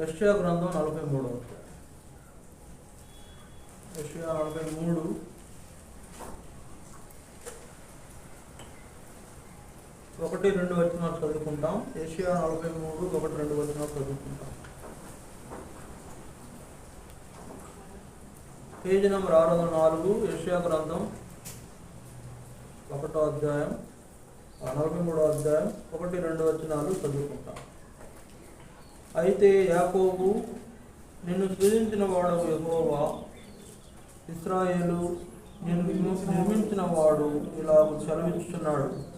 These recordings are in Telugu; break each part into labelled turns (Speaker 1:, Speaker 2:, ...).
Speaker 1: యశ్యా గ్రంథం నలభై మూడు. యశ్యా నలభై మూడు. ఒకటి రెండు వచనాలు చదువుకుంటాం. ఏషియా నలభై మూడు ఒకటి రెండు వచనాలు చదువుకుంటాం. పేజీ నెంబర్ ఆరు వందల నాలుగు ఏషియా గ్రంథం ఒకటో అధ్యాయం నలభై మూడో అధ్యాయం ఒకటి రెండు వచనాలు చదువుకుంటాం. అయితే యాకోబు నిన్ను సృజించిన వాడు యహోవా. ఇస్రాయేలు నిన్ను నిర్మించిన వాడు ఇలా సెలవిస్తున్నాడు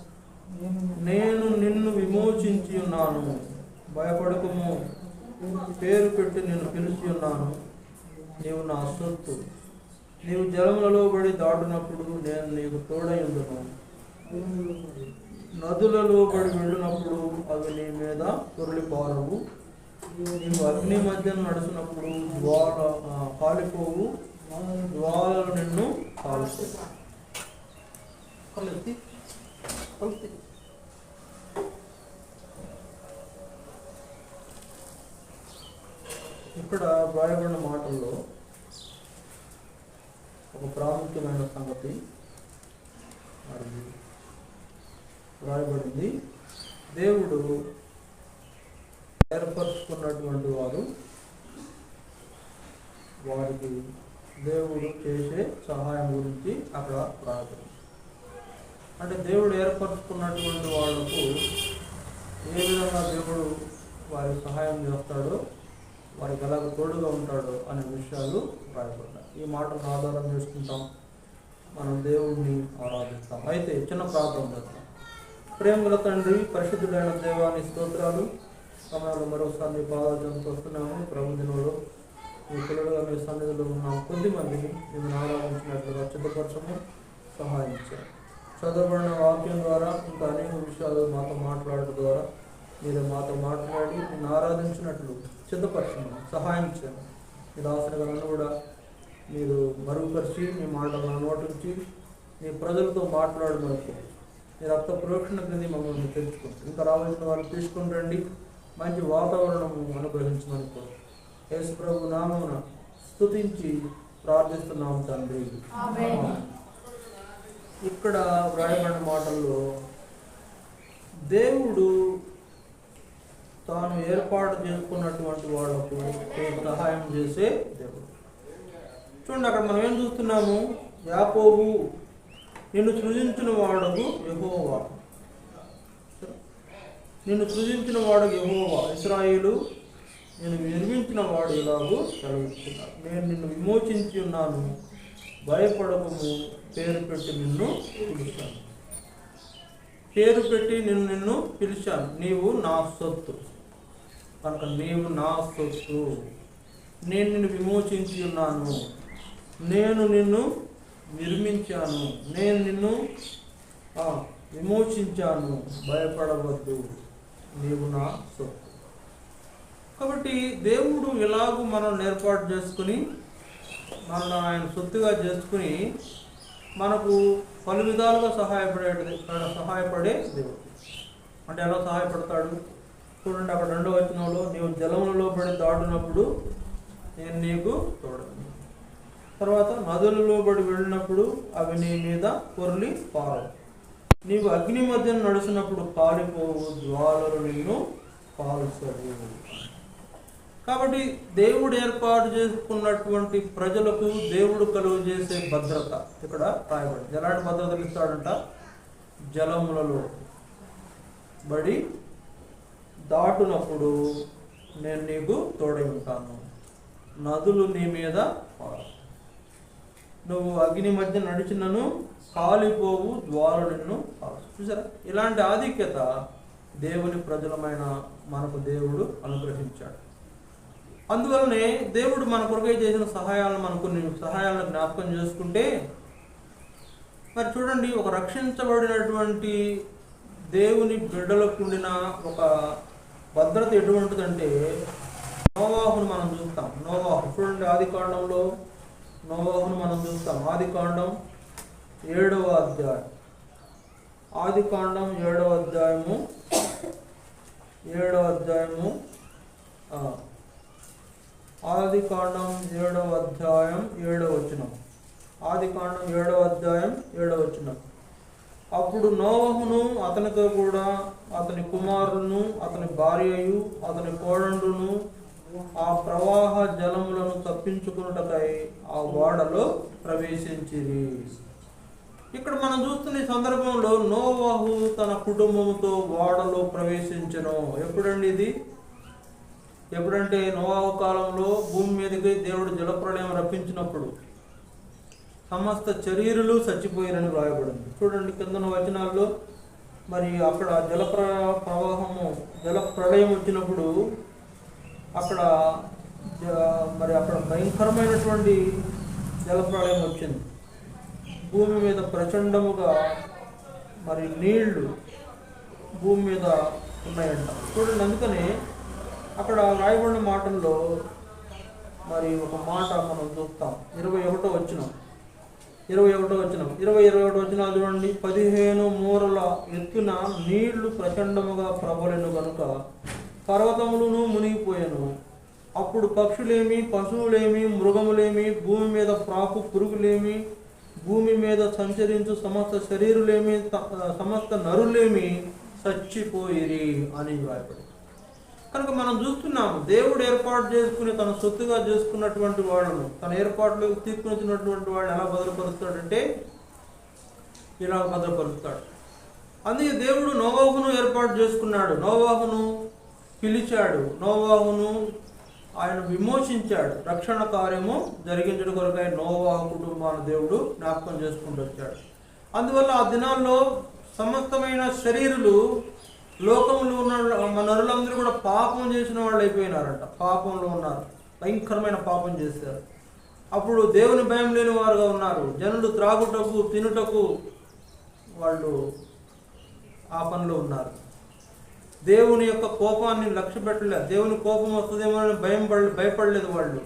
Speaker 1: నేను నిన్ను విమోచించి ఉన్నాను. భయపడకము. పేరు పెట్టి నిన్ను పిలిచి ఉన్నాను. నీవు నా సొత్తు. నీవు జలములలో పడి దాటినప్పుడు నేను నీకు తోడై ఉండును. నదులలో పడి వెళ్ళినప్పుడు అవి నీ మీద పొరలిపారవు నీవు అగ్ని మధ్య నడిచినప్పుడు జ్వాల ఆ, కాలిపోవు. జ్వాలలు నిన్ను కళ్ళెత్తి ఇక్కడ వ్రాయబడిన మాటల్లో ఒక ప్రాముఖ్యమైన సంగతి మరి వ్రాయబడింది దేవుడు ఏర్పరచుకున్నటువంటి వారు వారికి దేవుడు చేసే సహాయం గురించి అక్కడ ప్రార్థన అంటే దేవుడు ఏర్పరచుకున్నటువంటి వాళ్ళకు ఏ విధంగా దేవుడు వారి సహాయం చేస్తాడో వారికి ఎలాగ తోడుగా ఉంటాడో అనే విషయాలు రాయబడ్డాయి. ఈ మాటను ఆధారం చేసుకుంటాం. మనం దేవుణ్ణి ఆరాధిస్తాం. అయితే చిన్న ప్రార్థన చేస్తాం ప్రేమల తండ్రి పరిశుద్ధుడైన దేవాని స్తోత్రాలు. సమయంలో మరోసారి మీ పాదార్థంతో వస్తున్నాము. ప్రభు దినంలో మీ పిల్లలుగా మీ సన్నిధిలో ఉన్న కొద్ది మందిని మేము ఆరాధించినట్లుగా సిద్ధపరచము సహాయించారు చదవబడిన వాక్యం ద్వారా ఇంకా అనేక విషయాలు మాతో మాట్లాడటం ద్వారా మీరు మాతో మాట్లాడి నేను ఆరాధించినట్లు సిద్ధపరచండి సహాయం చేయండి మీ దాసుని కూడా మీరు మరుగుపరిచి మీ మాటలను నా నోటించి మీ ప్రజలతో మాట్లాడమనుకో మీ రక్త ప్రోక్షణ క్రింది మమ్మల్ని తెచ్చుకోండి ఇంకా రావాల్సిన వాళ్ళు తీసుకుని రండి. మంచి వాతావరణం అనుగ్రహించమనుకో. యేసు ప్రభు నామమున స్తుతించి ప్రార్థిస్తున్నాం తండ్రి. ఇక్కడ వ్రాయబడిన మాటల్లో దేవుడు తాను ఏర్పాటు చేసుకున్నటువంటి వాళ్ళకు సహాయం చేసే దేవుడు. చూడండి అక్కడ మనం ఏం చూస్తున్నాము? యాకోబు నిన్ను సృజించిన వాడకు యెహోవా. నిన్ను సృజించిన వాడు యహోవా. ఇస్రాయిలు నేను నిర్మించిన వాడు ఇలాగూ సెలవిస్తున్నాడు నేను నిన్ను విమోచించి ఉన్నాను. భయపడకము. పేరు పెట్టి నిన్ను పిలిచాను. పేరు పెట్టి నిన్ను నిన్ను పిలిచాను. నీవు నా సొత్తు. కనుక నీవు నా సొత్తు. నేను నిన్ను విమోచించి ఉన్నాను. నేను నిన్ను నిర్మించాను నేను నిన్ను విమోచించాను. భయపడవద్దు. నీవు నా సొత్తు కాబట్టి దేవుడు ఎలాగూ మనం ఏర్పాటు చేసుకుని మనల్ని ఆయన సొత్తుగా చేసుకుని మనకు పలు విధాలుగా సహాయపడే సహాయపడే దేవుడు. అంటే ఎలా సహాయపడతాడు? చూడండి అక్కడ రెండో వచనంలో నీవు జలములలో పడి దాటినప్పుడు నేను నీకు తోడను. తర్వాత నదులలో పడి వెళ్ళినప్పుడు అవి నీ మీద పొర్లి పారవు. నీవు అగ్ని మధ్య నడిచినప్పుడు కాలిపోవు జ్వాలలు నిన్ను పాల్చవు కాబట్టి దేవుడు ఏర్పాటు చేసుకున్నటువంటి ప్రజలకు దేవుడు కలుగు చేసే భద్రత ఇక్కడ రాయబడి ఎలాంటి భద్రతలు ఇస్తాడంట? జలములలో బడి దాటునప్పుడు నేను నీకు తోడై ఉంటాను. నదులు నీ మీద పారు. నువ్వు అగ్ని మధ్య నడిచినను కాలిపోవు ద్వారు నిన్ను చూసారా? ఇలాంటి ఆధిక్యత దేవుని ప్రజలమైన మనకు దేవుడు అనుగ్రహించాడు. అందువలనే దేవుడు మన కొరకై చేసిన సహాయాలను మనం కొన్ని సహాయాలను జ్ఞాపకం చేసుకుంటే మరి చూడండి ఒక రక్షించబడినటువంటి దేవుని బిడ్డలకు ఉండిన ఒక భద్రత ఎటువంటిదంటే నోవాహును మనం చూస్తాం. నోవాహు చూడండి ఆది కాండంలో నోవాహును మనం చూస్తాం. ఆది కాండం ఏడవ అధ్యాయం. ఆది కాండం ఏడవ అధ్యాయము ఏడవ అధ్యాయము ఆదికాండం ఆది కాండం ఏడవ అధ్యాయం ఏడవ వచనం. ఆది కాండం ఏడవ అధ్యాయం ఏడవ వచనం. అప్పుడు నోవహును అతనితో కూడా అతని కుమారులను అతని భార్యయు అతని కోడండును ఆ ప్రవాహ జలములను తప్పించుకున్నటకై ఆ ఓడలో ప్రవేశించిరి. ఇక్కడ మనం చూస్తున్న సందర్భంలో నోవాహు తన కుటుంబంతో ఓడలో ప్రవేశించను. ఎప్పుడండి ఇది? ఎప్పుడంటే నోవాహు కాలంలో భూమి మీదకి దేవుడు జలప్రళయం రప్పించినప్పుడు సమస్త శరీరులు చచ్చిపోయారని వ్రాయబడింది. చూడండి కిందన వచనాల్లో. మరి అక్కడ జల ప్ర- ప్రవాహము జల ప్రళయం వచ్చినప్పుడు అక్కడ జ- మరి అక్కడ భయంకరమైనటువంటి జల వచ్చింది. భూమి మీద ప్రచండముగా మరి నీళ్ళు భూమి మీద ఉన్నాయంట. చూడండి అందుకని అక్కడ రాయబడిన మాటల్లో మరి ఒక మాట మనం చూస్తాం. ఇరవై ఒకటో వచ్చిన ఇరవై ఒకటో వచ్చిన ఇరవై ఇరవై ఒకటో వచ్చిన చూడండి. పదిహేను మూరల ఎత్తున నీళ్ళు ప్రచండముగా ప్రబలెను కనుక పర్వతములను మునిగిపోయాను. అప్పుడు పక్షులేమి పశువులేమి మృగములేమి భూమి మీద ప్రాపు పురుగులేమి భూమి మీద సంచరించు సమస్త శరీరులేమి త- సమస్త నరులేమి చచ్చిపోయిరి అని రాయబడి కనుక మనం చూస్తున్నాము దేవుడు ఏర్పాటు చేసుకుని తన సొత్తుగా చేసుకున్నటువంటి వాళ్ళను తన ఏర్పాటులోకి తీసుకునిచ్చినటువంటి వాళ్ళని ఎలా భద్రపరుస్తాడంటే ఇలా భద్రపరుస్తాడు. అందుకే దేవుడు నోవాహును ఏర్పాటు చేసుకున్నాడు. నోవాహును పిలిచాడు. నోవాహును ఆయన విమోచించాడు. రక్షణ కార్యము జరిగించడం కొరకై నోవాహు కుటుంబాన్ని దేవుడు జ్ఞాపకం చేసుకుంటూ వచ్చాడు. అందువల్ల ఆ దినాల్లో సమస్తమైన శరీరులు లోకంలో ఉన్న మన నరులందరూ కూడా పాపం చేసిన వాళ్ళు అయిపోయినారంట. పాపంలో ఉన్నారు. భయంకరమైన పాపం చేశారు. అప్పుడు దేవుని భయం లేని వారుగా ఉన్నారు. జనులు త్రాగుటకు తినుటకు వాళ్ళు ఆ పనిలో ఉన్నారు. దేవుని యొక్క కోపాన్ని లక్ష్య పెట్టలేదు దేవుని కోపం వస్తుందేమో అని భయం పడ భయపడలేదు వాళ్ళు.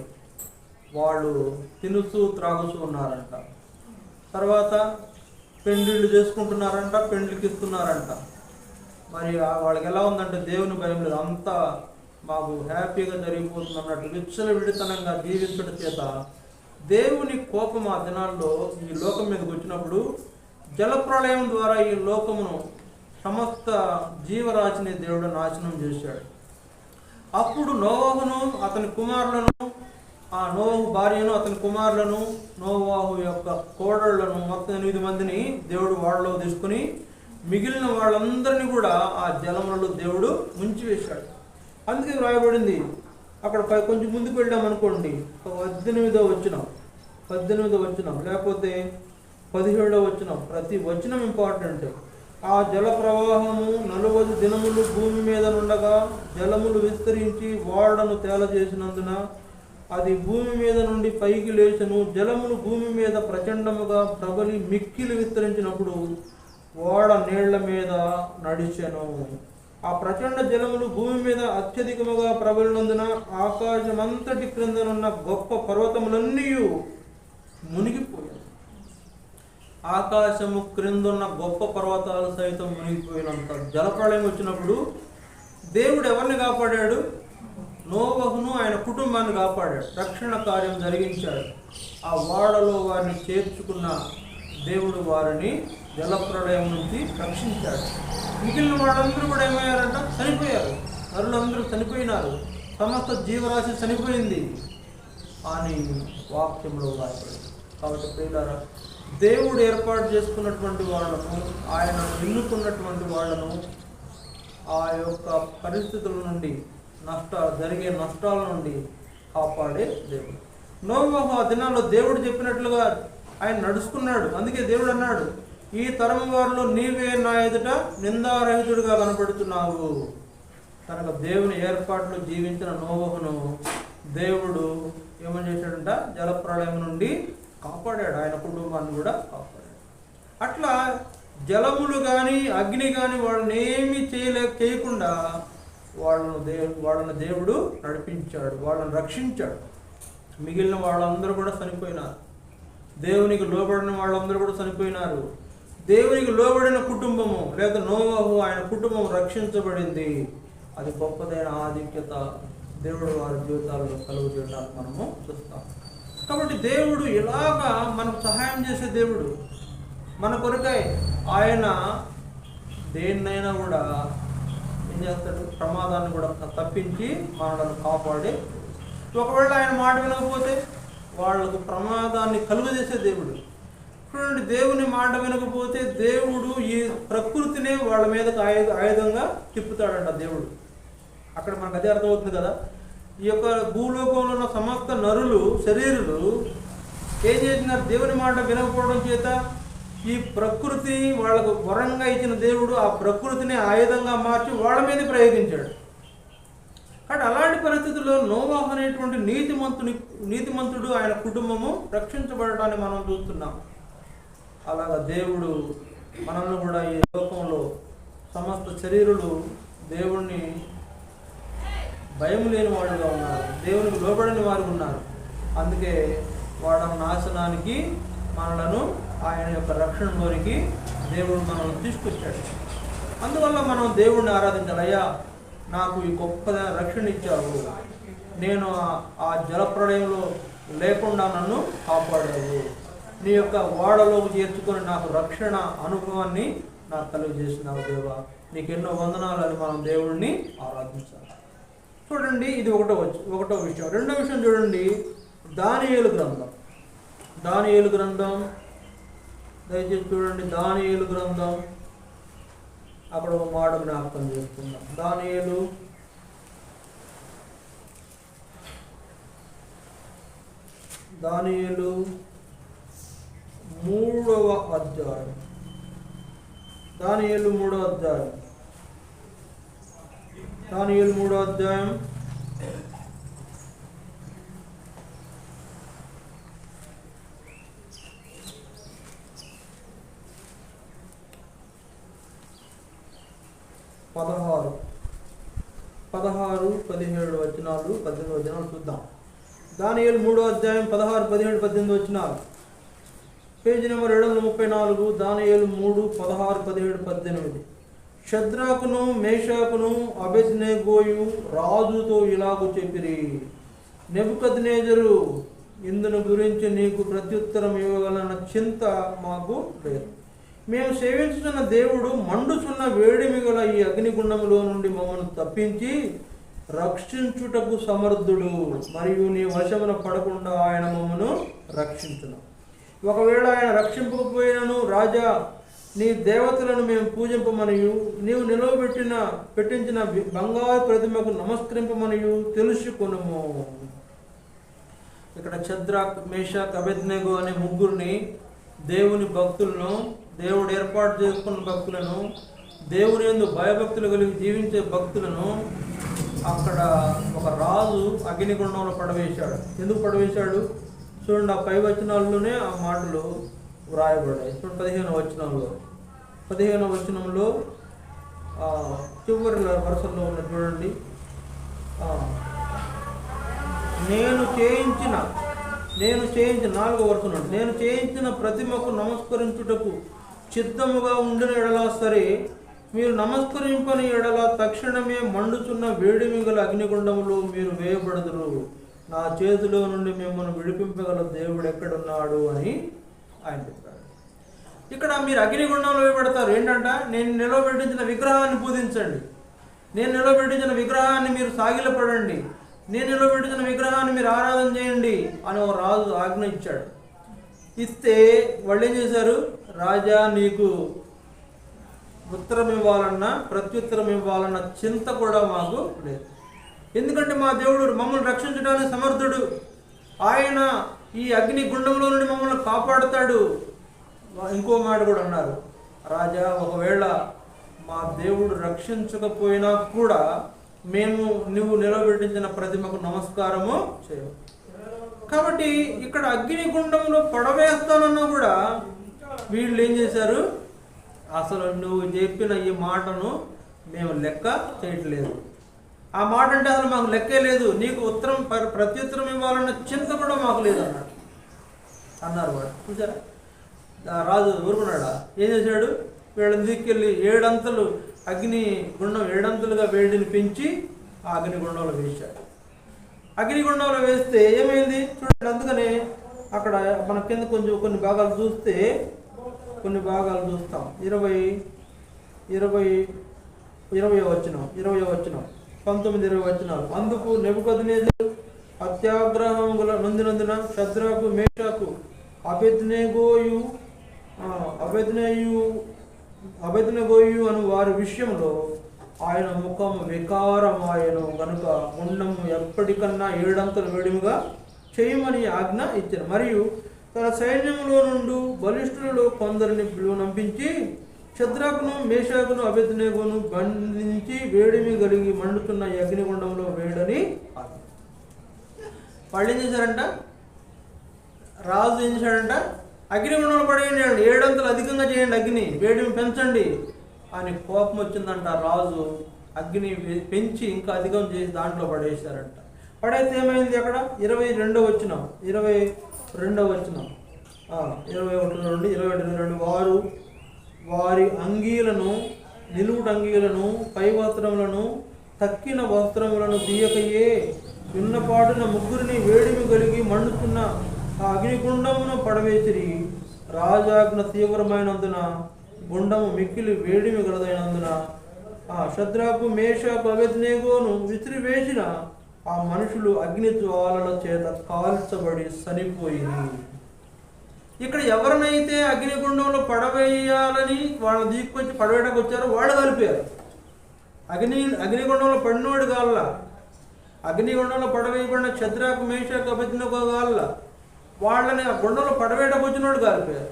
Speaker 1: వాళ్ళు తినుస్తూ త్రాగుతూ ఉన్నారంట. తర్వాత పెండిళ్ళు చేసుకుంటున్నారంట పెండ్లికి ఇస్తున్నారంట. మరి వాళ్ళకి ఎలా ఉందంటే దేవుని భయం లేదు. అంతా మాకు హ్యాపీగా జరిగిపోతుంది అన్నట్టు విచ్చల విడితనంగా జీవించడం చేత దేవుని కోపం ఆ దినాల్లో ఈ లోకం మీదకి వచ్చినప్పుడు జలప్రళయం ద్వారా ఈ లోకమును సమస్త జీవరాశిని దేవుడు నాశనం చేశాడు. అప్పుడు నోవాహును అతని కుమారులను ఆ నోవాహు భార్యను అతని కుమారులను నోవాహు యొక్క కోడళ్ళను మొత్తం ఎనిమిది మందిని దేవుడు వాళ్ళలో తీసుకుని మిగిలిన వాళ్ళందరినీ కూడా ఆ జలములలో దేవుడు ముంచివేశాడు. అందుకే వ్రాయబడింది అక్కడ కొంచెం ముందుకు వెళ్ళాం అనుకోండి పద్దెనిమిదో వచ్చినాం పద్దెనిమిదో వచ్చినాం లేకపోతే పదిహేడో వచ్చినాం ప్రతి వచనం ఇంపార్టెంట్ ఆ జల ప్రవాహము నలువది దినములు భూమి మీద నుండగా జలములు విస్తరించి ఓడను తేల చేసినందున అది భూమి మీద నుండి పైకి లేచెను. జలములు భూమి మీద ప్రచండముగా ప్రబలి మిక్కిలు విస్తరించినప్పుడు ఓడ నీళ్ళ మీద నడిచెను. ఆ ప్రచండ జలములు భూమి మీద అత్యధికముగా ప్రబలినందున ఆకాశమంతటి క్రిందనున్న గొప్ప పర్వతములన్నీ మునిగిపోయాయి. ఆకాశము క్రిందున్న గొప్ప పర్వతాలు సైతం మునిగిపోయినంత జలప్రళయం వచ్చినప్పుడు దేవుడు ఎవరిని కాపాడాడు? నోవహును ఆయన కుటుంబాన్ని కాపాడాడు. రక్షణ కార్యం జరిగించాడు. ఆ వాడలో వారిని చేర్చుకున్న దేవుడు వారిని జలప్రళయం నుంచి రక్షించాడు. మిగిలిన వాళ్ళందరూ కూడా ఏమయ్యారంట? చనిపోయారు. నరులందరూ చనిపోయినారు. సమస్త జీవరాశి చనిపోయింది. అని వాక్యంలో రాయబడింది. కాబట్టి ప్రియులారా దేవుడు ఏర్పాటు చేసుకున్నటువంటి వాళ్ళను ఆయన నిల్లుకున్నటువంటి వాళ్ళను ఆ యొక్క పరిస్థితుల నుండి నష్టాలు జరిగే నష్టాల నుండి కాపాడే దేవుడు. నోవాహు ఆ దినాల్లో దేవుడు చెప్పినట్లుగా ఆయన నడుచుకున్నాడు. అందుకే దేవుడు అన్నాడు ఈ తరం వారిలో నీవే నా ఎదుట నిందారహితుడిగా కనపడుతున్నావు కనుక దేవుని ఏర్పాట్లు జీవించిన నోవహును దేవుడు ఏమని చేశాడంట? జలప్రళయం నుండి కాపాడాడు. ఆయన కుటుంబాన్ని కూడా కాపాడాడు. అట్లా జలములు కానీ అగ్ని కానీ వాళ్ళని ఏమీ చేయలే చేయకుండా వాళ్ళను దేవు వాళ్ళని దేవుడు నడిపించాడు. వాళ్ళని రక్షించాడు. మిగిలిన వాళ్ళందరూ కూడా చనిపోయినారు. దేవునికి లోబడిన వాళ్ళందరూ కూడా చనిపోయినారు. దేవునికి లోబడిన కుటుంబము లేదా నోవాహు ఆయన కుటుంబం రక్షించబడింది. అది గొప్పదైన ఆధిక్యత దేవుడు వారి జీవితాల్లో కలుగు చేయడానికి మనము చూస్తాం కాబట్టి దేవుడు ఇలాగా మనకు సహాయం చేసే దేవుడు మన కొరకై ఆయన దేన్నైనా కూడా ఏం చేస్తాడు? ప్రమాదాన్ని కూడా తప్పించి మనలను కాపాడి ఒకవేళ ఆయన మాట వినకపోతే వాళ్ళకు ప్రమాదాన్ని కలుగజేసే దేవుడు. చూడండి దేవుని మాట వినకపోతే దేవుడు ఈ ప్రకృతినే వాళ్ళ మీదకి ఆయుధ ఆయుధంగా తిప్పుతాడంట దేవుడు. అక్కడ మనకు అదే అర్థమవుతుంది కదా? ఈ యొక్క భూలోకంలో ఉన్న సమస్త నరులు శరీరులు ఏం చేసినారు దేవుని మాట వినకపోవడం చేత ఈ ప్రకృతి వాళ్ళకు వరంగా ఇచ్చిన దేవుడు ఆ ప్రకృతిని ఆయుధంగా మార్చి వాళ్ళ మీద ప్రయోగించాడు. కానీ అలాంటి పరిస్థితుల్లో నోవాహ్ అనేటువంటి నీతిమంతుని నీతిమంతుడు ఆయన కుటుంబము రక్షించబడటాన్ని మనం చూస్తున్నాం. అలాగా దేవుడు మనల్ని కూడా ఈ లోకంలో సమస్త శరీరులు దేవుణ్ణి భయం లేని వాళ్ళుగా ఉన్నారు. దేవునికి లోబడని వారు ఉన్నారు. అందుకే వాడ నాశనానికి మనలను ఆయన యొక్క రక్షణలోనికి దేవుడు మనల్ని తీసుకొచ్చాడు. అందువల్ల మనం దేవుణ్ణి ఆరాధించాలి అయ్యా నాకు ఈ గొప్ప రక్షణ ఇచ్చావు. నేను ఆ- జలప్రళయంలో లేకుండా నన్ను కాపాడావు. నీ యొక్క వాడలోకి చేర్చుకొని నాకు రక్షణ అనుభవాన్ని నాకు కలుగజేసినావు దేవా. నీకు ఎన్నో వందనాలు అని మనం దేవుణ్ణి ఆరాధించాలి. చూడండి ఇది ఒకటో వచ్చి ఒకటో విషయం. రెండో విషయం చూడండి దానియేలు గ్రంథం. దానియేలు గ్రంథం. దయచేసి చూడండి దానియేలు గ్రంథం. అక్కడ ఒక మాట జ్ఞాపకం చేసుకుందాం దానియేలు దానియేలు మూడవ అధ్యాయం. దానియేలు మూడవ అధ్యాయం. దానియలు మూడో అధ్యాయం. పదహారు. పదహారు పదిహేడు వచనాలు పద్దెనిమిది వచనాలు చూద్దాం. దానియలు మూడో అధ్యాయం పదహారు పదిహేడు పద్దెనిమిది వచనాలు. పేజీ నెంబర్ ఏడు వందల ముప్పై నాలుగు దానియలు మూడు పదహారు పదిహేడు పద్దెనిమిది. షద్రాకును మేషాకును అబెజ్నేగోయు రాజుతో ఇలాగు చెప్పిరి. నెబుకద్నేజరు ఇందును గురించి నీకు ప్రత్యుత్తరం ఇవ్వగలన చింత మాకు లేదు. మేము సేవించుతున్న దేవుడు మండుచున్న వేడిమి గల ఈ అగ్నిగుండములో నుండి మమ్మల్ని తప్పించి రక్షించుటకు సమర్థుడు. మరియు నీ వశమున పడకుండా ఆయన మమ్మను రక్షించును. ఒకవేళ ఆయన రక్షింపకపోయినను రాజా నీ దేవతలను మేము పూజింపమనియు. నీవు నిలవబెట్టిన పెట్టించిన బంగారు ప్రతిమకు నమస్కరింపమనియు. తెలుసుకొనుము. ఇక్కడ చంద్ర మేష అబెద్నెగో అనే ముగ్గురిని దేవుని భక్తులను దేవుడు ఏర్పాటు చేసుకున్న భక్తులను దేవుని ఎందు భయభక్తులు కలిగి జీవించే భక్తులను అక్కడ ఒక రాజు అగ్నిగుండంలో పడవేశాడు. ఎందుకు పడవేశాడు? చూడండి ఆ పై వచనాల్లోనే ఆ మాటలు. వ్రాయబడ్డాయి ఇప్పుడు పదిహేను వచనంలో పదిహేను వచనంలో చివరి వరుసలో ఉన్న చూడండి. నేను చేయించిన నేను చేయించిన నాలుగో వరుస నేను చేయించిన ప్రతిమకు నమస్కరించుటకు చిత్తముగా ఉండిన ఎడలా సరే మీరు నమస్కరింపని ఎడల తక్షణమే మండుచున్న వేడి మిగల అగ్నిగుండములో మీరు వేయబడదురు. నా చేతిలో నుండి మిమ్మల్ని విడిపింపగల దేవుడు ఎక్కడున్నాడు అని ఆయన చెప్పాడు. ఇక్కడ మీరు అగ్నిగుండంలో పెడతారు ఏంటంట? నేను నిలబెట్టించిన విగ్రహాన్ని పూజించండి నేను నిలబెట్టించిన విగ్రహాన్ని మీరు సాగిలపడండి. నేను నిలబెట్టించిన విగ్రహాన్ని మీరు ఆరాధన చేయండి అని ఒక రాజు ఆజ్ఞ ఇచ్చాడు. ఇస్తే వాళ్ళు ఏం చేశారు? రాజా నీకు ఉత్తరం ఇవ్వాలన్నా ప్రత్యుత్తరం ఇవ్వాలన్న చింత కూడా మాకు లేదు. ఎందుకంటే మా దేవుడు మమ్మల్ని రక్షించడానికి సమర్థుడు. ఆయన ఈ అగ్ని గుండంలో నుండి మమ్మల్ని కాపాడుతాడు. ఇంకో మాట కూడా అన్నారు. రాజా ఒకవేళ మా దేవుడు రక్షించకపోయినా కూడా మేము నువ్వు నిలబెట్టించిన ప్రతిమకు నమస్కారము చేయము. కాబట్టి ఇక్కడ అగ్నిగుండంలో పడవేస్తానన్నా కూడా వీళ్ళు ఏం చేశారు? అసలు నువ్వు చెప్పిన ఈ మాటను మేము లెక్క చేయట్లేదు. ఆ మాట అంటే అసలు మాకు లెక్కే లేదు. నీకు ఉత్తరం ప్రత్యుత్తరం ఇవ్వాలన్న చింత కూడా మాకు లేదు అన్నాడు. అన్నారు వాడు. చూసారా? రాజు ఊరుకున్నాడా? ఏం చేశాడు? వీళ్ళని తీసుకెళ్ళి ఏడంతలు అగ్ని గుండం ఏడంతలుగా వేడిని పెంచి ఆ అగ్ని గుండంలో వేశాడు. అగ్నిగుండంలో వేస్తే ఏమైంది? చూడండి అందుకనే అక్కడ మన కింద కొంచెం కొన్ని భాగాలు చూస్తే కొన్ని భాగాలు చూస్తాం. ఇరవై ఇరవై ఇరవై వచ్చినాం ఇరవై వచ్చినాం పంతొమ్మిది ఇరవై వచ్చినారు అందుకు నెబుకద్నేజరు అత్యాగ్రహం గల నొందినందున శద్రకు మేషకు అభెజ్ఞగోయు అభెజ్ఞయు అభెజ్ఞగోయు అను వారి విషయంలో ఆయన ముఖం వికారమాయను. గనుక గుండము ఎప్పటికన్నా ఏడంతలు వేడిముగా చేయమని ఆజ్ఞ ఇచ్చారు. మరియు తన సైన్యంలో నుండి బలిష్ఠులలో కొందరిని పిలువనంపించి శద్రాకును మేషాకును అభిజ్ఞగును బంధించి వేడిమి కలిగి మండుతున్న ఈ అగ్నిగుండంలో వేడని ఆజ్ఞ. వాళ్ళు ఏం చేశారంట? రాజు ఏం చేశాడంట? అగ్నిగుండంలో పడేయండి అండి ఏడంతలు అధికంగా చేయండి అగ్ని వేడిని పెంచండి అని కోపం వచ్చిందంట రాజు. అగ్ని పె- పెంచి ఇంకా అధికం చేసి దాంట్లో పడేశారంట. పడైతే ఏమైంది అక్కడ? ఇరవై రెండో వచ్చిన ఇరవై రెండో వచ్చిన ఇరవై ఒకటి నుండి ఇరవై రెండు రెండు వారు వారి అంగీలను నిలువుటంగీలను పై వస్త్రములను తక్కిన వస్త్రములను తీయకయే. విన్నపాటున ముగ్గురిని వేడిమి కలిగి మండుతున్న ఆ అగ్నిగుండమును పడవేసిరి. రాజాజ్ఞ తీవ్రమైనందున గుండము మిక్కిలి వేడిమి గలదైనందున ఆ శద్రాకు మేష అభిజ్ఞగోను విసిరివేసిన ఆ మనుషులు అగ్ని జ్వాలల చేత కాల్చబడి చనిపోయింది ఇక్కడ ఎవరినైతే అగ్నిగుండంలో పడవేయాలని వాళ్ళ తీసుకొచ్చి పడవేయడానికి వచ్చారో వాళ్ళు కలిపారు. అగ్ని అగ్నిగుండంలో పడినోడు కాళ్ళ అగ్నిగుండంలో పడవేయబడిన చద్రాకు మేషకు అభిజ్ఞకు కాళ్ళ వాళ్ళని ఆ గుండంలో పడవేయడానికి వచ్చినోడు కాలిపోయారు.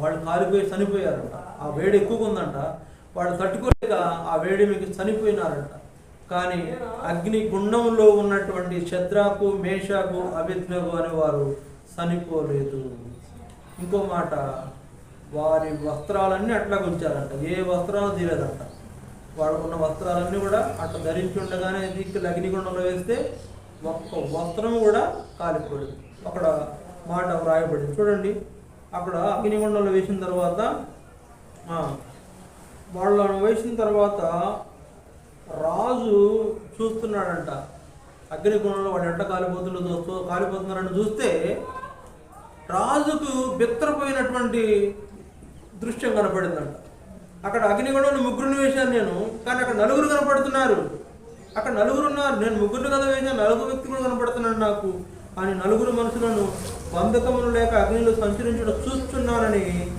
Speaker 1: వాళ్ళు కాలిపోయి చనిపోయారంట. ఆ వేడి ఎక్కువగా ఉందంట వాళ్ళు తట్టుకోలేక ఆ వేడి మీకు చనిపోయినారంట. కానీ అగ్ని గుండంలో ఉన్నటువంటి శత్రాకు మేషాకు అభిజ్ఞకు అనేవారు చనిపోలేదు. ఇంకో మాట వారి వస్త్రాలన్నీ అట్లా ఉంచారంట ఏ వస్త్రాలు తీయలేదంట వాడుకున్న వస్త్రాలన్నీ కూడా అట్లా ధరించి ఉండగానే దిక్కులు అగ్నిగుండంలో వేస్తే ఒక్క వస్త్రం కూడా కాలిపోయింది అక్కడ మాట వ్రాయబడింది. చూడండి అక్కడ అగ్నిగుండంలో వేసిన తర్వాత వాళ్ళను వేసిన తర్వాత రాజు చూస్తున్నాడంట. అగ్నిగుండంలో వాడు ఎంట కాలిపోతుందో చూస్తూ కాలిపోతున్నారని చూస్తే రాజుకు బిత్తరపోయినటువంటి దృశ్యం కనపడిందంట. అక్కడ అగ్నిగుండంలో ముగ్గురిని వేశాను నేను కానీ అక్కడ నలుగురు కనపడుతున్నారు. అక్కడ నలుగురు ఉన్నారు. నేను ముగ్గురు కదా వేశాను నలుగురు వ్యక్తి కూడా కనపడుతున్నాడు నాకు. అని నలుగురు మనుషులను బంధకములు లేక అగ్నిలో సంచరించడం చూస్తున్నానని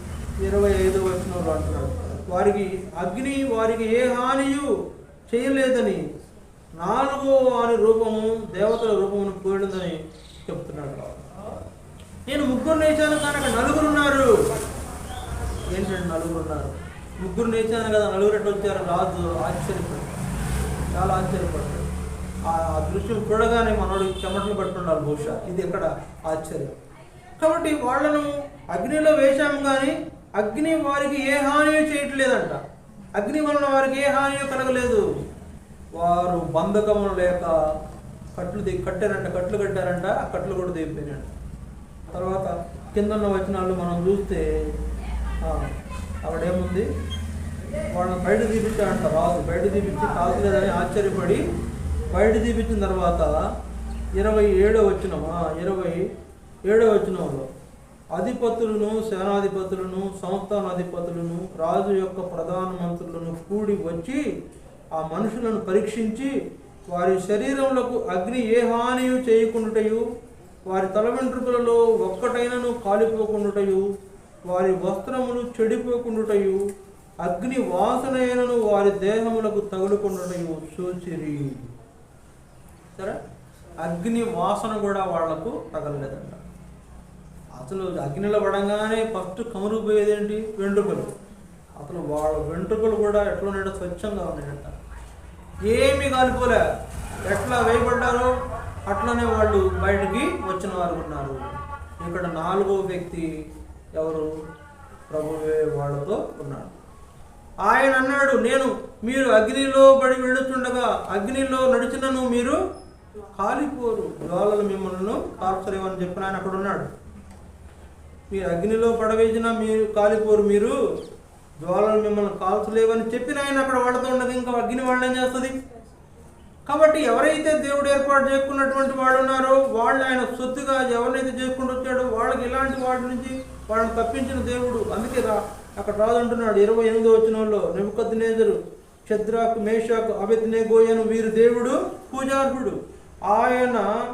Speaker 1: ఇరవై ఐదో వచనంలో అంటున్నాడు. వారికి అగ్ని వారికి ఏ హానియు చేయలేదని నాలుగో వాని రూపము దేవతల రూపమును పోయిందని చెప్తున్నాడు. నేను ముగ్గురు నేర్చాను కనుక నలుగురు ఉన్నారు ఏంటంటే నలుగురు ఉన్నారు ముగ్గురు నేర్చాను కదా నలుగురు ఎట్లా వచ్చారు? రాజు ఆశ్చర్యపడ్డాడు చాలా ఆశ్చర్యపడ్డాడు ఆ దృశ్యం చూడగానే మనోడు చెమటలు పట్టుకున్నారు బహుశా. ఇది ఎక్కడ? ఆశ్చర్యం. కాబట్టి వాళ్ళను అగ్నిలో వేశాము కానీ అగ్ని వారికి ఏ హాని చేయట్లేదంట. అగ్ని వలన వారికి ఏ హాని కలగలేదు. వారు బంధకము లేక కట్లు కట్టారంట కట్లు కట్టారంట ఆ కట్లు కూడా దిగిపోయినాడు తర్వాత కిందన్న వచనాలు మనం చూస్తే ఆ, వాళ్ళని బయట తీపించాడంట రాదు. బయట తీపించి కాల్చలేదని ఆశ్చర్యపడి బయట తీపించిన తర్వాత ఇరవై ఏడో వచ్చినమా ఇరవై ఏడో వచ్చినంలో అధిపతులను సేనాధిపతులను సంస్థానాధిపతులను రాజు యొక్క ప్రధాన మంత్రులను కూడి వచ్చి ఆ మనుషులను పరీక్షించి వారి శరీరములకు అగ్ని ఏ హానియు చేయకుండాటయు వారి తల వెంట్రుకలలో ఒక్కటైనను కాలిపోకుండాటయు వారి వస్త్రములు చెడిపోకుండాటయు అగ్ని వాసనైనను వారి దేహములకు తగులుకుండుటయు చూచిరి సరే? అగ్ని వాసన కూడా వాళ్ళకు తగలలేదంట. అసలు అగ్నిలో పడంగానే ఫస్ట్ కమురుపోయేది ఏంటి వెంట్రుకలు. అసలు వాళ్ళ వెంట్రుకలు కూడా ఎట్లా ఉన్నాయో స్వచ్ఛంగా ఉన్నాయంట. ఏమీ కాలిపోలే. ఎట్లా వేయబడ్డారో? అట్లనే వాళ్ళు బయటికి వచ్చిన వారు ఉన్నారు. ఇక్కడ నాలుగో వ్యక్తి ఎవరు? ప్రభువే వాళ్ళతో ఉన్నాడు. ఆయన అన్నాడు నేను మీరు అగ్నిలో పడి వెళుతుండగా అగ్నిలో నడిచినను మీరు కాలిపోరు. జ్వాలలు మిమ్మల్ని కాల్చలేవని చెప్పిన ఆయన అక్కడ ఉన్నాడు. మీరు అగ్నిలో పడవేసినా మీరు కాలిపోరు మీరు. జ్వాలలు మిమ్మల్ని కాల్చలేవని చెప్పిన ఆయన అక్కడ వాళ్ళతో ఉండదు ఇంకా అగ్ని వాళ్ళు ఏం చేస్తుంది? కాబట్టి ఎవరైతే దేవుడు ఏర్పాటు చేసుకున్నటువంటి వాళ్ళు ఉన్నారో వాళ్ళు ఆయన సొత్తుగా ఎవరినైతే చేసుకుంటూ వచ్చాడో వాళ్ళకి ఇలాంటి వాటి నుంచి వాళ్ళని తప్పించిన దేవుడు. అందుకే రా అక్కడ రాదు అంటున్నాడు ఇరవై ఎనిమిదో వచనంలో నెబుకద్నేజరు చద్రాకు మేషాకు అభిజ్ఞగోయను వీరు దేవుడు పూజార్హుడు. ఆయన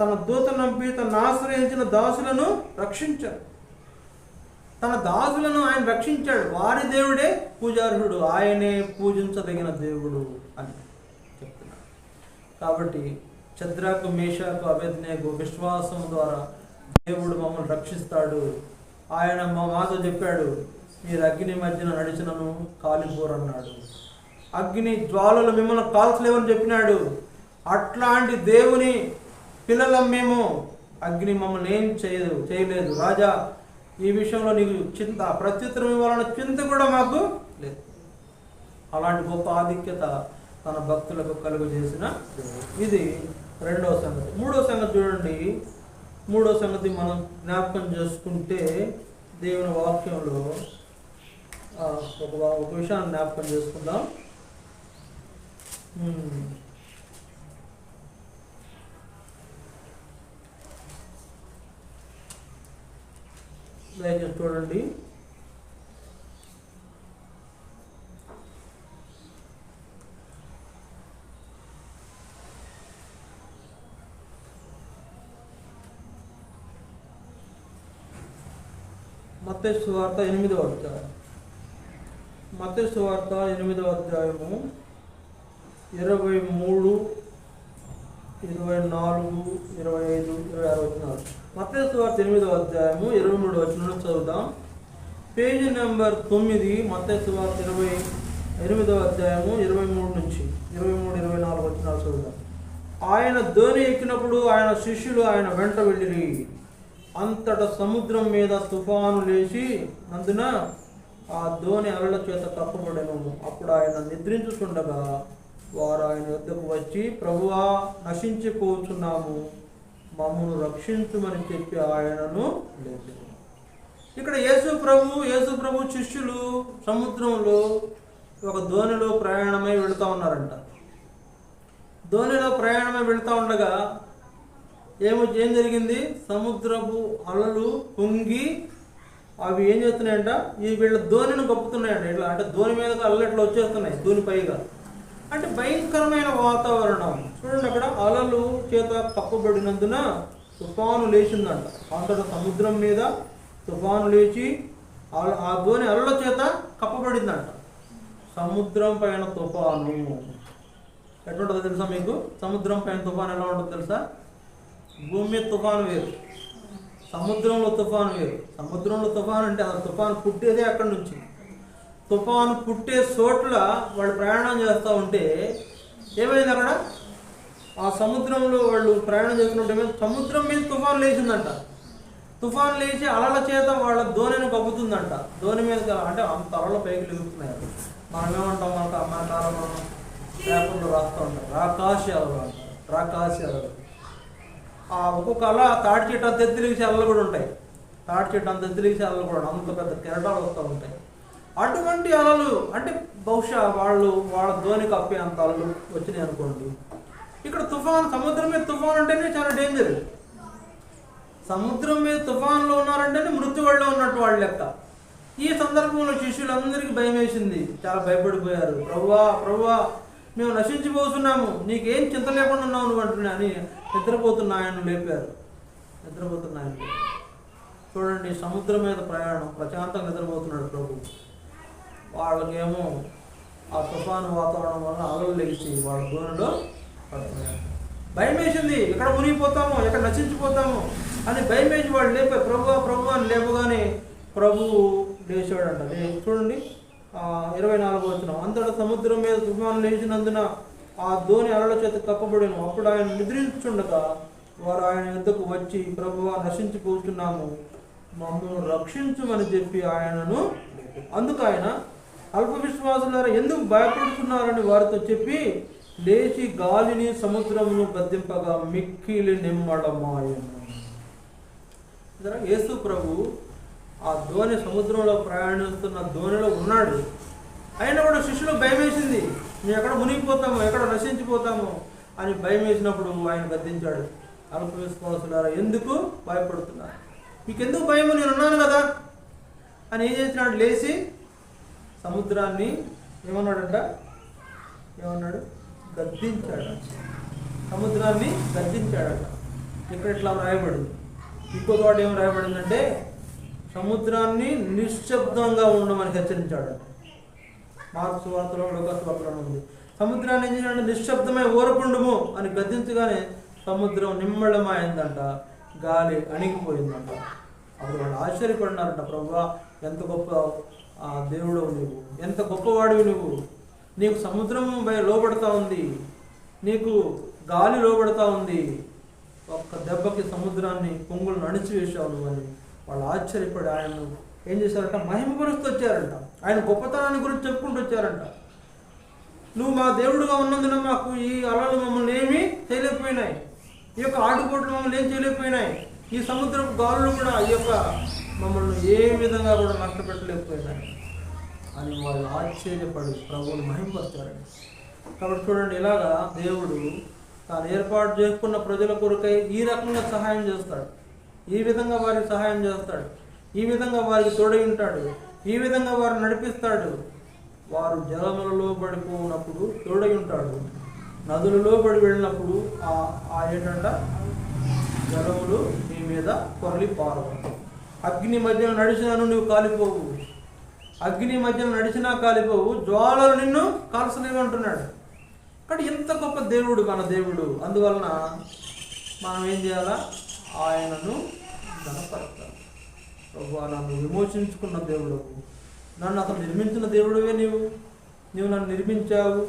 Speaker 1: తన దూత నంపి తను ఆశ్రయించిన దాసులను రక్షించాడు. తన దాసులను ఆయన రక్షించాడు. వారి దేవుడే పూజార్హుడు. ఆయనే పూజించదగిన దేవుడు అని. కాబట్టి చద్రకు మేషాకు అభెజ్ఞకు విశ్వాసం ద్వారా దేవుడు మమ్మల్ని రక్షిస్తాడు. ఆయన మా మాతో చెప్పాడు మీరు అగ్ని మధ్యన నడిచినను కాలిపోరన్నాడు. అగ్ని జ్వాలలు మిమ్మల్ని కాల్చలేవని చెప్పినాడు. అట్లాంటి దేవుని పిల్లలం మేము. అగ్ని మమ్మల్ని ఏం చేయదు చేయలేదు. రాజా ఈ విషయంలో నీకు చింత ప్రత్యుత్తరం ఇవ్వాలన్న చింత కూడా మాకు లేదు. అలాంటి గొప్ప ఆధిక్యత తన భక్తులకు కలుగు చేసిన ఇది రెండవ సంగతి. మూడో సంగతి చూడండి. మూడో సంగతి మనం జ్ఞాపకం చేసుకుంటే దేవుని వాక్యంలో ఒక ఒక విషయాన్ని జ్ఞాపకం చేసుకుందాం. దయచేసి చూడండి. మత్తయి సువార్త ఎనిమిదవ అధ్యాయం. మత్తయి సువార్త ఎనిమిదవ అధ్యాయము ఇరవై మూడు ఇరవై నాలుగు ఇరవై ఐదు ఇరవై ఆరు వచ్చినారు మత్తయి సువార్త ఎనిమిదవ అధ్యాయము ఇరవై మూడు వచ్చిన చదువుదాం. పేజీ నెంబర్ తొమ్మిది మత్తయి సువార్త ఇరవై ఎనిమిదవ అధ్యాయము ఇరవై మూడు నుంచి ఇరవై మూడు ఇరవై నాలుగు వచ్చినారు చదువుదాం. ఆయన ధోని ఎక్కినప్పుడు ఆయన శిష్యులు ఆయన వెంట వెళ్ళిరి. అంతట సముద్రం మీద తుఫాను లేచి అందున ఆ ధోని అలల చేత కప్పబడెను. అప్పుడు ఆయన నిద్రించుచుండగా వారు ఆయన వద్దకు వచ్చి ప్రభువా నశించిపోతున్నాము మమ్మను రక్షించుమని చెప్పి ఆయనను లేదు ఇక్కడ యేసు ప్రభు యేసు ప్రభు శిష్యులు సముద్రంలో ఒక ధోనిలో ప్రయాణమై వెళుతూ ఉన్నారంట. ధోనిలో ప్రయాణమై వెళుతూ ఉండగా ఏమో ఏం జరిగింది? సముద్రపు అలలు పొంగి అవి ఏం చేస్తున్నాయంట? ఈ వీళ్ళ ధోనిని గొప్పుతున్నాయంట ఇట్లా అంటే ధోని మీద అలలు ఇట్లా వచ్చేస్తున్నాయి ధోని పైగా. అంటే భయంకరమైన వాతావరణం. చూడండి అక్కడ అలలు చేత కప్పబడినందున తుఫాను లేచిందంట. అంతట సముద్రం మీద తుఫాను లేచి ఆ- ఆ ధోని అలల చేత కప్పబడిందంట. సముద్రం పైన తుఫాను. ఎట్లుంటుందో తెలుసా మీకు? సముద్రం పైన తుఫాను ఎలా ఉంటుందో తెలుసా? భూమి మీద తుఫాను వేరు. సముద్రంలో తుఫాను వేరు. సముద్రంలో తుఫాను అంటే ఆ తుఫాను పుట్టేదే అక్కడి నుంచి. తుఫాను పుట్టే చోట్ల వాళ్ళు ప్రయాణం చేస్తూ ఉంటే ఏమైంది అక్కడ? ఆ సముద్రంలో వాళ్ళు ప్రయాణం చేస్తుంటే సముద్రం మీద తుఫాను లేచిందంట. తుఫాను లేచి అలల చేత వాళ్ళ ధోనిని కప్పుతుందంట. ధోని మీద అంటే అంత అలల పైకి లేగుతున్నాయి మనం ఏమంటాం మనకు? మన కాలం మనం పేపర్లో రాస్తూ ఉంటాం. రాకాశి అలలు అంటారు రాకాశి అలలు. ఒక్కొక్క అల తాటి చెట్టు అంత ఎత్తులిగిసే అలలు కూడా ఉంటాయి. తాటి చెట్టు అంత ఎత్తులిగిసే అల్లలు కూడా అంత పెద్ద కెరటాలు వస్తూ ఉంటాయి. అటువంటి అలలు అంటే బహుశా వాళ్ళు వాళ్ళ ధోని కప్పే అంత అలలు వచ్చినాయి అనుకోండి. ఇక్కడ తుఫాన్ సముద్రం మీద తుఫాన్ అంటేనే చాలా డేంజర్ సముద్రం మీద తుఫాన్లో ఉన్నారంటేనే మృత్యువాళ్ళు ఉన్నట్టు వాళ్ళ లెక్క. ఈ సందర్భంలో శిష్యులందరికీ భయం వేసింది చాలా భయపడిపోయారు. ప్రవ్వా ప్రవ్వా మేము నశించిపోతున్నాము. నీకేం చింత లేకుండా ఉన్నావు నువ్వు అంటున్నా అని నిద్రపోతున్న ఆయన లేపారు. నిద్రపోతున్న ఆయన చూడండి సముద్రం మీద ప్రయాణం ప్రశాంతంగా నిద్రపోతున్నాడు ప్రభు. వాళ్ళకేమో ఆ తుఫాను వాతావరణం వల్ల అలలు లేచి వాళ్ళ దూరంలో భయం వేసింది ఇక్కడ మునిగిపోతాము ఇక్కడ నశించిపోతాము అని భయం వేసి వాళ్ళు లేపారు. ప్రభు ప్రభు అని లేపగానే ప్రభు లేచాడంట. చూడండి. ఇరవై నాలుగు వచ్చిన అంతటా సముద్రం మీద తుఫాను లేచినందున ఆ ధోని అలల చేత కప్పబడిను అప్పుడు ఆయన నిద్రించుండగా వారు ఆయన యుద్ధకు వచ్చి ప్రభువా నశించిపోతున్నాము. మమ్మల్ని రక్షించుమని చెప్పి ఆయనను అందుకు ఆయన అల్ప విశ్వాసులారా ఎందుకు భయపడుతున్నారని వారితో చెప్పి లేచి గాలిని సముద్రమును గద్దెంపగా మిక్కిలి నిమ్మడమాయను. ఇదరా యేసు ప్రభు ఆ ధోని సముద్రంలో ప్రయాణిస్తున్న ధోనిలో ఉన్నాడు. అయినా కూడా శిష్యులు భయం వేసింది మేము ఎక్కడ మునిగిపోతాము? ఎక్కడ నశించిపోతాము? అని భయం వేసినప్పుడు ఆయన గద్దించాడు. అల్ప విశ్వాసులారా ఎందుకు భయపడుతున్నారు? మీకు ఎందుకు భయం నేను ఉన్నాను కదా. అని ఏం చేసినాడు? లేచి సముద్రాన్ని ఏమన్నాడంట? ఏమన్నాడు? గద్దించాడు సముద్రాన్ని గద్దించాడట. ఇక్కడ ఇట్లా రాయబడింది ఇంకో చోట ఏం రాయబడిందంటే సముద్రాన్ని నిశ్శబ్దంగా ఉండమని హెచ్చరించాడు. మార్క్స్ వార్తలో లోకస్ వార్తలో ఉంది. సముద్రాన్ని ఏం చేయాలంటే నిశ్శబ్దమై ఊరకుండుము అని గద్దించగానే సముద్రం నిమ్మళమైందంట గాలి అణిగిపోయిందంట. అప్పుడు వాళ్ళు ఆశ్చర్యపడినారంట ప్రభా ఎంత గొప్ప దేవుడు నువ్వు ఎంత గొప్పవాడివి నువ్వు నీకు సముద్రం లోబడతా ఉంది. నీకు గాలి లోబడతా ఉంది. ఒక్క దెబ్బకి సముద్రాన్ని పొంగులను నడిచివేశావు నువ్వు అని వాళ్ళు ఆశ్చర్యపడి ఆయన్ను ఏం చేశారంట? మహిమపరుస్తూ వచ్చారంట. ఆయన గొప్పతనాన్ని గురించి చెప్పుకుంటూ వచ్చారంట. నువ్వు మా దేవుడుగా ఉన్నందున మాకు ఈ అలలు మమ్మల్ని ఏమీ చేయలేకపోయినాయి. ఈ యొక్క ఆటుపోట్లు మమ్మల్ని ఏం చేయలేకపోయినాయి. ఈ సముద్రపు గాలులు కూడా ఈ యొక్క మమ్మల్ని ఏ విధంగా కూడా నష్టపెట్టలేకపోయినాయి. అని వాళ్ళు ఆశ్చర్యపడి ప్రభువుని మహింపరుస్తారండి కాబట్టి చూడండి ఇలాగా దేవుడు తాను ఏర్పాటు చేసుకున్న ప్రజల కొరకై ఈ రకంగా సహాయం చేస్తాడు. ఈ విధంగా వారికి సహాయం చేస్తాడు. ఈ విధంగా వారికి తోడై ఉంటాడు. ఈ విధంగా వారు నడిపిస్తాడు. వారు జలములలో పడిపోనప్పుడు తోడై ఉంటాడు. నదులలో పడి వెళ్ళినప్పుడు ఆ ఆ ఏంటంట? జలములు నీ మీద కొరలి పారవు అగ్ని మధ్యలో నడిచినాను నువ్వు కాలిపోవు. అగ్ని మధ్యన నడిచినా కాలిపోవు. జ్వాలలు నిన్ను కాల్చలేవు అంటున్నాడు కానీ ఇంత గొప్ప దేవుడు మన దేవుడు. అందువలన మనం ఏం చేయాలా? ఆయనను గణపరచాలి ప్రభు నన్ను విమోచించుకున్న దేవుడు నన్ను అతను నిర్మించిన దేవుడవే నీవు. నీవు నన్ను నిర్మించావు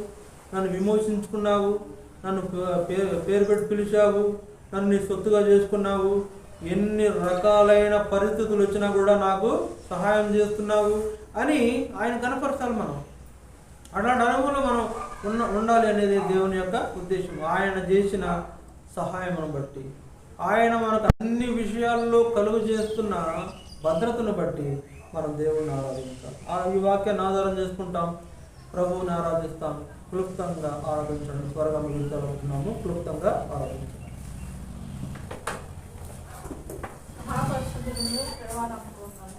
Speaker 1: నన్ను విమోచించుకున్నావు నన్ను పే- పేరు పేరు పెట్టి పిలిచావు నన్ను నీ సొత్తుగా చేసుకున్నావు. ఎన్ని రకాలైన పరిస్థితులు వచ్చినా కూడా నాకు సహాయం చేస్తున్నావు అని ఆయన కనపరచాలి మనం. అలాంటి అనుభవంలో మనం ఉన్న ఉండాలి అనేది దేవుని యొక్క ఉద్దేశం. ఆయన చేసిన సహాయం బట్టి. ఆయన మనకు అన్ని విషయాల్లో కలుగు చేస్తున్న భద్రతను బట్టి మనం దేవుణ్ణి ఆరాధించాలి ఆ ఈ వాక్యాన్ని ఆధారం చేసుకుంటాం. ప్రభువుని ఆరాధిస్తాం. క్లుప్తంగా ఆరాధించడం. త్వరగా మిగులుతున్నాము క్లుప్తంగా ఆరాధించాం
Speaker 2: మహాపరిశుద్ధులను పిలవాలనుకుంటున్నాను